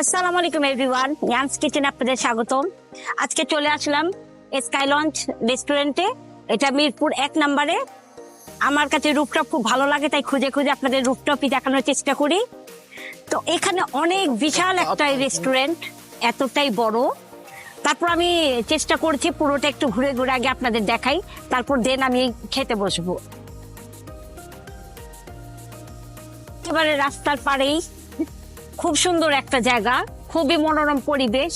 আসসালামু আলাইকুম everyone ইয়ান্স kitchen আপনাদের স্বাগতম। আজকে চলে আসলাম স্কাই লঞ্চ রেস্টুরেন্টে এটা মিরপুর এক নম্বরে। আমার কাছে রুপটপ খুব ভালো লাগে তাই খুঁজে খুঁজে আপনাদের রুপটপই দেখানোর চেষ্টা করি। তো এখানে অনেক বিশাল একটা রেস্টুরেন্ট এতটাই বড়। তারপর আমি চেষ্টা করছি পুরোটা একটু ঘুরে ঘুরে আগে আপনাদের দেখাই তারপর দেন আমি খেতে বসবো। একেবারে রাস্তার পাড়েই খুব সুন্দর একটা জায়গা, খুবই মনোরম পরিবেশ,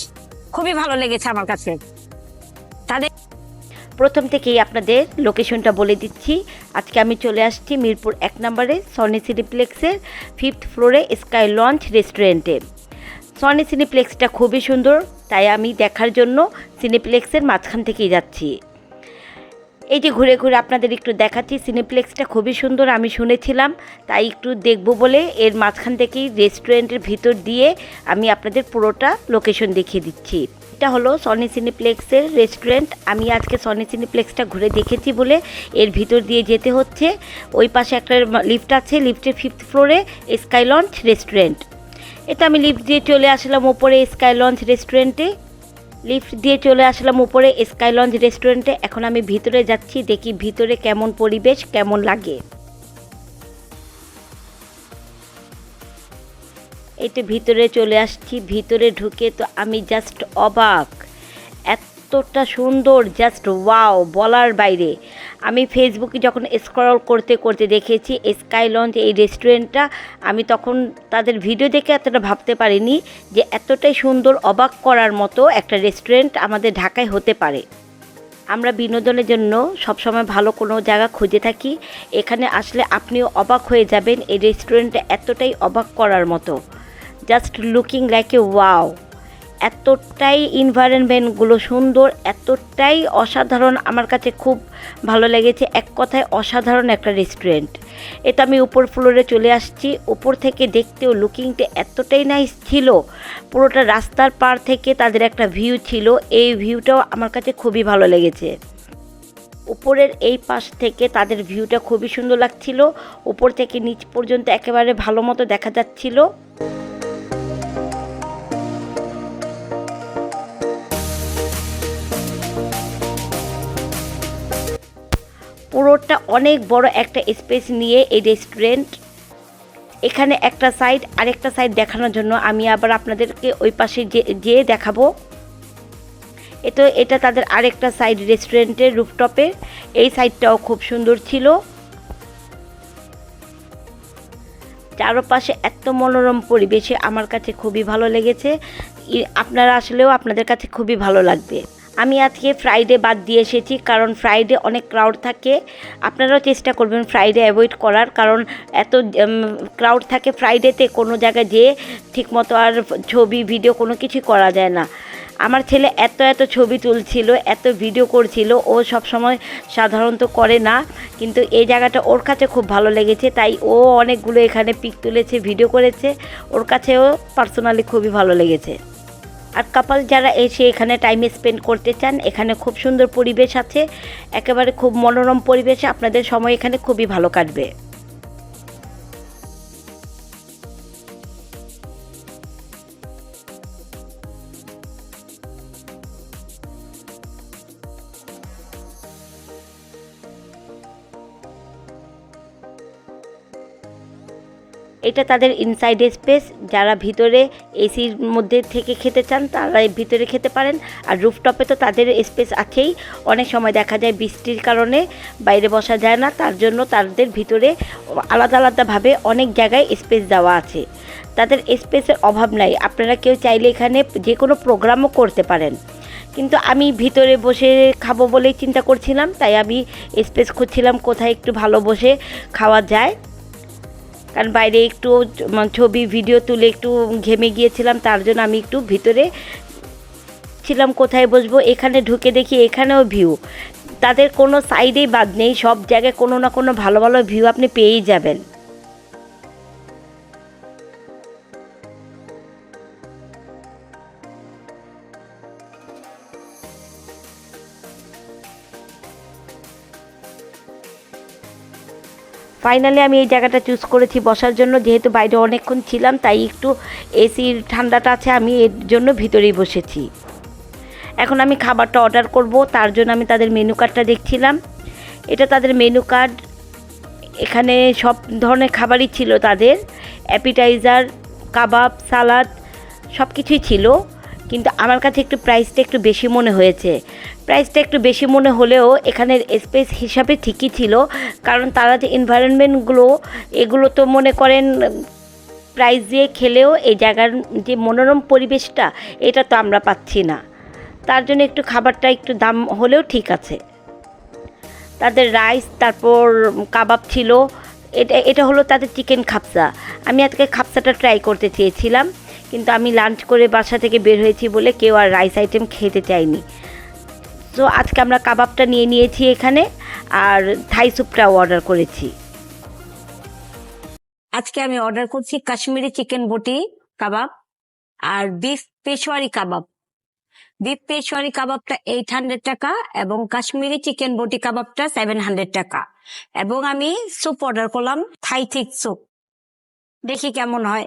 খুবই ভালো লেগেছে আমার কাছে। তাদের প্রথম থেকেই আপনাদের লোকেশনটা বলে দিচ্ছি। আজকে আমি চলে আসছি মিরপুর এক নম্বরে সনি সিনিপ্লেক্সের ফিফথ ফ্লোরে স্কাই লঞ্চ রেস্টুরেন্টে সনি সিনিপ্লেক্সটা খুবই সুন্দর, তাই আমি দেখার জন্য সিনিপ্লেক্সের মাঝখান থেকেই যাচ্ছি। এই যে ঘুরে ঘুরে আপনাদের একটু দেখাচ্ছি সিনেপ্লেক্সটা খুবই সুন্দর, আমি শুনেছিলাম। তাই একটু দেখব বলে এর মাঝখান থেকেই রেস্টুরেন্টের ভিতর দিয়ে আমি আপনাদের পুরোটা লোকেশন দেখিয়ে দিচ্ছি। এটা হলো সনি সিনেপ্লেক্সের রেস্টুরেন্ট আমি আজকে সনি সিনেপ্লেক্সটা ঘুরে দেখেছি বলে এর ভিতর দিয়ে যেতে হচ্ছে। ওই পাশে একটা লিফট আছে লিফটের ফিফথ ফ্লোরে স্কাই লঞ্চ রেস্টুরেন্ট এটা আমি লিফট দিয়ে চলে আসলাম ওপরে স্কাই লঞ্চ রেস্টুরেন্টে লিফট দিয়ে চলে আসলাম উপরে স্কাই লঞ্চ রেস্টুরেন্টে এখন আমি ভিতরে যাচ্ছি, দেখি ভিতরে কেমন পরিবেশ, কেমন লাগে। এই তো ভিতরে চলে আসছি, ভিতরে ঢুকে তো আমি জাস্ট অবাক। এতটা সুন্দর জাস্ট ওয়াও বলার বাইরে। আমি ফেসবুকে যখন স্ক্রল করতে করতে দেখেছি স্কাই লঞ্চ এই রেস্টুরেন্টটা আমি তখন তাদের ভিডিও দেখে এতটা ভাবতে পারিনি যে এতটাই সুন্দর, অবাক করার মতো একটা রেস্টুরেন্ট আমাদের ঢাকায় হতে পারে। আমরা বিনোদনের জন্য সবসময় ভালো কোনো জায়গা খুঁজে থাকি। এখানে আসলে আপনিও অবাক হয়ে যাবেন এই রেস্টুরেন্টটা এতটাই অবাক করার মতো। Just looking like a wow এতটাই ইনভায়রনমেন্টগুলো সুন্দর, এতটাই অসাধারণ, আমার কাছে খুব ভালো লেগেছে। এক কথায় অসাধারণ একটা রেস্টুরেন্ট এটা আমি উপর ফ্লোরে চলে আসছি। উপর থেকে দেখতেও লুকিংটা এতটাই নাইস ছিল। পুরোটা রাস্তার পার থেকে তাদের একটা ভিউ ছিল। এই ভিউটাও আমার কাছে খুবই ভালো লেগেছে। উপরের এই পাশ থেকে তাদের ভিউটা খুবই সুন্দর লাগছিল। উপর থেকে নিচ পর্যন্ত একেবারে ভালো মতো দেখা যাচ্ছিল। পুরোটা অনেক বড় একটা স্পেস নিয়ে এই রেস্টুরেন্ট এখানে একটা সাইড আরেকটা সাইড দেখানোর জন্য আমি আবার আপনাদেরকে ওই পাশে যে, যেয়ে দেখাবো। এতো এটা তাদের আরেকটা সাইড রেস্টুরেন্টের রুফটপের এই সাইডটাও খুব সুন্দর ছিল। চারপাশে এত মনোরম পরিবেশে আমার কাছে খুবই ভালো লেগেছে। আপনারা আসলেও আপনাদের কাছে খুবই ভালো লাগবে। আমি আজকে ফ্রাইডে বাদ দিয়ে এসেছি, কারণ ফ্রাইডে অনেক ক্রাউড থাকে। আপনারাও চেষ্টা করবেন ফ্রাইডে অ্যাভয়েড করার, কারণ এত ক্রাউড থাকে ফ্রাইডেতে কোনো জায়গায় যেয়ে ঠিকমতো আর ছবি ভিডিও কোনো কিছু করা যায় না। আমার ছেলে এত এত ছবি তুলছিল, এত ভিডিও করছিল, ও সব সময় সাধারণত করে না, কিন্তু এই জায়গাটা ওর কাছে খুব ভালো লেগেছে, তাই ও অনেকগুলো এখানে পিক তুলেছে ভিডিও করেছে, ওর কাছেও পার্সোনালি খুবই ভালো লেগেছে। আর কাপাল যারা এসে এখানে টাইম স্পেন্ড করতে চান, এখানে খুব সুন্দর পরিবেশ আছে, একেবারে খুব মনোরম পরিবেশে আপনাদের সময় এখানে খুবই ভালো কাটবে। এটা তাদের ইনসাইড স্পেস যারা ভিতরে এসির মধ্যে থেকে খেতে চান তারা ভিতরে খেতে পারেন। আর রুফটপে তো তাদের স্পেস আছেই। অনেক সময় দেখা যায় বৃষ্টির কারণে বাইরে বসা যায় না, তার জন্য তাদের ভিতরে আলাদা আলাদাভাবে অনেক জায়গায় স্পেস দেওয়া আছে। তাদের স্পেসের অভাব নাই। আপনারা কেউ চাইলে এখানে যে কোনো প্রোগ্রামও করতে পারেন। কিন্তু আমি ভিতরে বসে খাব বলেই চিন্তা করছিলাম, তাই আমি স্পেস খুঁজছিলাম কোথায় একটু ভালো বসে খাওয়া যায়। কারণ বাইরে একটু ছবি ভিডিও তুলে একটু ঘেমে গিয়েছিলাম, তার জন্য আমি একটু ভিতরে ছিলাম, কোথায় বসবো, এখানে ঢুকে দেখি এখানেও ভিউ তাদের কোনো সাইডেই বাদ নেই, সব জায়গায় কোনো না কোনো ভালো ভালো ভিউ আপনি পেয়েই যাবেন। ফাইনালি আমি এই জায়গাটা চুজ করেছি বসার জন্য। যেহেতু বাইরে অনেকক্ষণ ছিলাম, তাই একটু এসির ঠান্ডাটা আছে, আমি এর জন্য ভিতরেই বসেছি। এখন আমি খাবারটা অর্ডার করব, তার জন্য আমি তাদের মেনু কার্ডটা দেখছিলাম। এটা তাদের মেনু কার্ড এখানে সব ধরনের খাবারই ছিল তাদের। অ্যাপিটাইজার কাবাব সালাদ সব কিছুই ছিল। কিন্তু আমার কাছে একটু প্রাইসটা একটু বেশি মনে হয়েছে। প্রাইসটা একটু বেশি মনে হলেও এখানের স্পেস হিসাবে ঠিকই ছিল। কারণ তারা যে এনভায়রনমেন্টগুলো এগুলো তো মনে করেন প্রাইস দিয়ে খেলেও এই জায়গার যে মনোরম পরিবেশটা, এটা তো আমরা পাচ্ছি না। তার জন্য একটু খাবারটা একটু দাম হলেও ঠিক আছে। তাদের রাইস তারপর কাবাব ছিল। এটা এটা হলো তাদের চিকেন খাপসা আমি আজকে খাপসাটা ট্রাই করতে চেয়েছিলাম। কিন্তু আমি লাঞ্চ করে বাসা থেকে বের হয়েছি বলে কেউ আর রাইস আইটেম খেতে চায়নি। তো আজকে আমরা কাবাবটা নিয়ে নিয়েছি এখানে আর থাই স্যুপটাও অর্ডার করেছি। আজকে আমি অর্ডার করছি কাশ্মীরি চিকেন বটি কাবাব আর বিফ পেশোয়ারি কাবাব। বিফ পেশোয়ারি কাবাবটা এইট হান্ড্রেড টাকা এবং কাশ্মীরি চিকেন বটি কাবাবটা সেভেন হান্ড্রেড টাকা। এবং আমি স্যুপ অর্ডার করলাম থাই থিক স্যুপ দেখি কেমন হয়।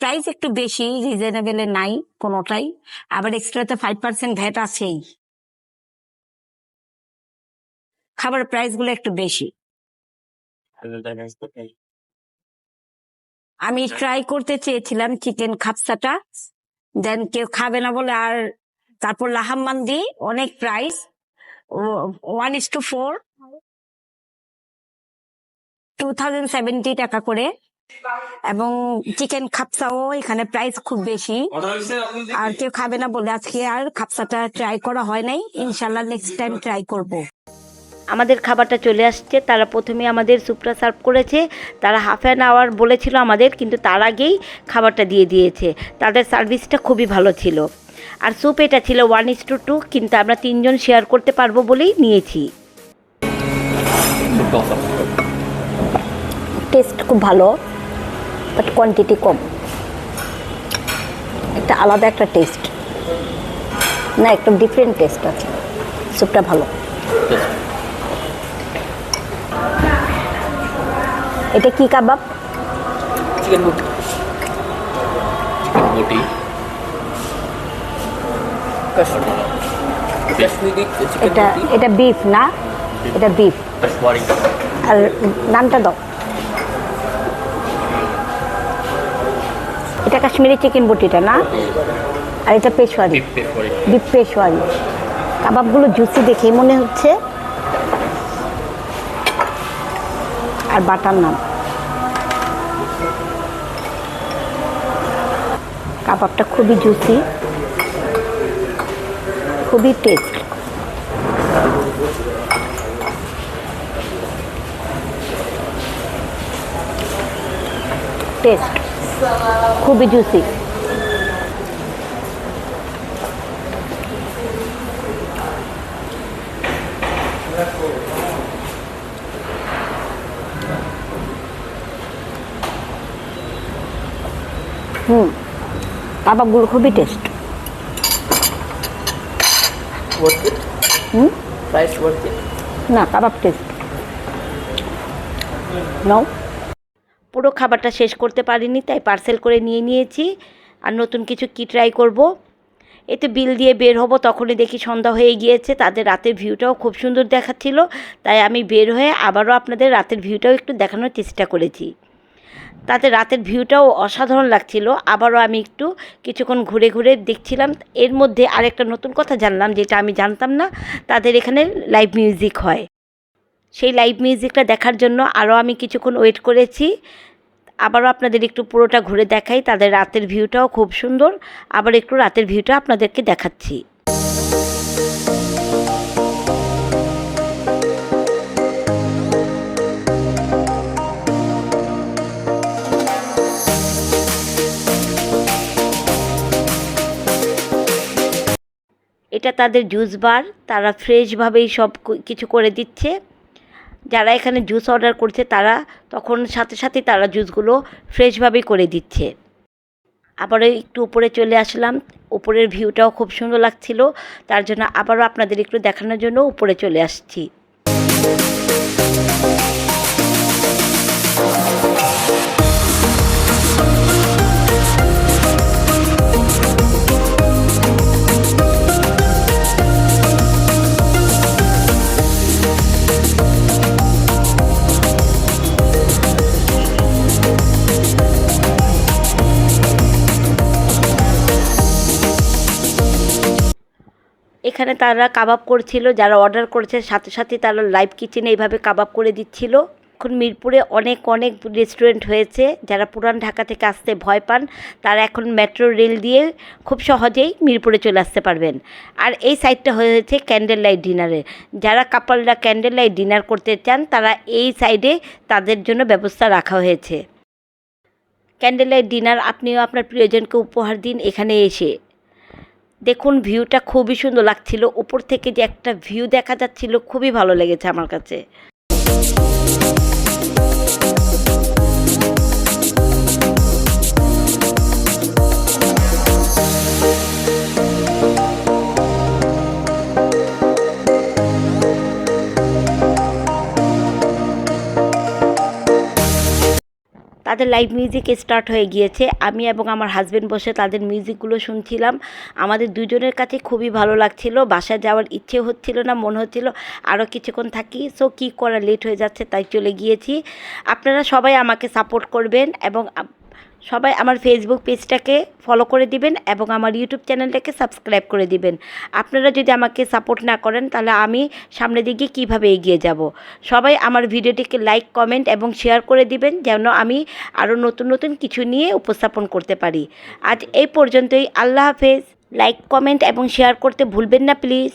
প্রাইস একটু বেশি রিজনেবল নাই কোনোটাই। আবার এক্সট্রাতে ফাইভ পার্সেন্ট ভ্যাট আছেই। খাবার প্রাইসগুলো একটু বেশি। আমি ট্রাই করতে চেয়েছিলাম চিকেন খাপসাটা। দেন কেউ খাবে না বলে আর তারপর লাহাম্মান্দি অনেক price one is two four two thousand seventy টাকা করে। এবং চিকেন খাপসাও এখানে প্রাইস খুব বেশি। আর কেউ খাবে না বলে আজকে আর খাপসাটা ট্রাই করা হয় নাই। ইনশাল্লাহ নেক্সট টাইম ট্রাই করব। আমাদের খাবারটা চলে আসছে। তারা প্রথমে আমাদের স্যুপটা সার্ভ করেছে। তারা হাফ অ্যান আওয়ার বলেছিল আমাদের কিন্তু তার আগেই খাবারটা দিয়ে দিয়েছে। তাদের সার্ভিসটা খুবই ভালো ছিল। আর স্যুপ এটা ছিল ওয়ান ইস টু টু কিন্তু আমরা তিনজন শেয়ার করতে পারব বলেই নিয়েছি। টেস্ট খুব ভালো। বাট কোয়ান্টিটি কম। একটা আলাদা একটা টেস্ট না একটা ডিফারেন্ট টেস্ট আছে। স্যুপটা ভালো। এটা কি কাবাব? চিকেন বুটি বুটি এটা এটা বিফ না? এটা বিফ আর নামটা দাও। এটা কাশ্মীরি চিকেন বটিটা না? আর এটা পেশোয়ারি পেপরি পেশোয়ারি কাবাবগুলো জুসি দেখেই মনে হচ্ছে। আর বাটার নাম কাবাবটা খুবই জুসি। খুবই টেস্ট। টেস্ট। খুবই জুসি হুম কাবাবগুলো খুবই টেস্ট হুম? না কাবাব টেস্ট নাও। পুরো খাবারটা শেষ করতে পারিনি, তাই পার্সেল করে নিয়ে নিয়েছি। আর নতুন কিছু কি ট্রাই করব? এতে বিল দিয়ে বের হব, তখনই দেখি সন্ধ্যা হয়ে গিয়েছে, তাদের রাতের ভিউটাও খুব সুন্দর দেখাচ্ছিল, তাই আমি বের হয়ে আবারও আপনাদের রাতের ভিউটাও একটু দেখানোর চেষ্টা করেছি। তাতে রাতের ভিউটাও অসাধারণ লাগছিল, আবারও আমি একটু কিছুক্ষণ ঘুরে ঘুরে দেখছিলাম। এর মধ্যে আরেকটা নতুন কথা জানলাম, যেটা আমি জানতাম না, তাদের এখানে লাইভ মিউজিক হয়। সেই লাইভ মিউজিকটা দেখার জন্য আরও আমি কিছুক্ষণ ওয়েট করেছি। আবারও আপনাদের একটু পুরোটা ঘুরে দেখাই, তাদের রাতের ভিউটাও খুব সুন্দর। আবার একটু রাতের ভিউটা আপনাদেরকে দেখাচ্ছি। এটা তাদের জুস বার তারা ফ্রেশভাবেই সব কিছু করে দিচ্ছে। যারা এখানে জুস অর্ডার করছে তারা তখন সাথে সাথে তারা জুসগুলো ফ্রেশভাবেই করে দিচ্ছে। আবারও একটু উপরে চলে আসলাম। উপরের ভিউটাও খুব সুন্দর লাগছিল। তার জন্য আবারও আপনাদের একটু দেখানোর জন্য উপরে চলে আসছি। এখানে তারা কাবাব করছিল, যারা অর্ডার করেছে, সাথে সাথে তারা লাইভ কিচেনে এইভাবে কাবাব করে দিচ্ছিল। এখন মিরপুরে অনেক অনেক রেস্টুরেন্ট হয়েছে, যারা পুরান ঢাকা থেকে আসতে ভয় পান, তারা এখন মেট্রো রেল দিয়ে খুব সহজেই মিরপুরে চলে আসতে পারবেন। আর এই সাইডটা হয়েছে ক্যান্ডেল লাইট ডিনারে যারা কাপলরা ক্যান্ডেল লাইট ডিনার করতে চান, তারা এই সাইডে তাদের জন্য ব্যবস্থা রাখা হয়েছে। ক্যান্ডেল লাইট ডিনার আপনিও আপনার প্রিয়জনকে উপহার দিন এখানে এসে। দেখুন, ভিউটা খুবই সুন্দর লাগছিল। উপর থেকে যে একটা ভিউ দেখা যাচ্ছিল, খুবই ভালো লেগেছে আমার কাছে। তাদের লাইভ মিউজিক স্টার্ট হয়ে গিয়েছে। আমি এবং আমার হাজব্যান্ড বসে তাদের মিউজিকগুলো শুনছিলাম। আমাদের দুজনের কাছে খুবই ভালো লাগছিল। বাসায় যাওয়ার ইচ্ছে হচ্ছিল না, মনে হচ্ছিল আরও কিছুক্ষণ থাকি। সো কী করা লেট হয়ে যাচ্ছে তাই চলে গিয়েছি। আপনারা সবাই আমাকে সাপোর্ট করবেন এবং সবাই আমার ফেসবুক পেজটাকে ফলো করে দিবেন এবং আমার ইউটিউব চ্যানেলটাকে সাবস্ক্রাইব করে দিবেন। আপনারা যদি আমাকে সাপোর্ট না করেন, তাহলে আমি সামনের দিকে কীভাবে এগিয়ে যাব? সবাই আমার ভিডিওটিকে লাইক কমেন্ট এবং শেয়ার করে দিবেন, যেন আমি আরও নতুন নতুন কিছু নিয়ে উপস্থাপন করতে পারি। আজ এই পর্যন্তই। আল্লাহ হাফেজ। লাইক কমেন্ট এবং শেয়ার করতে ভুলবেন না প্লিজ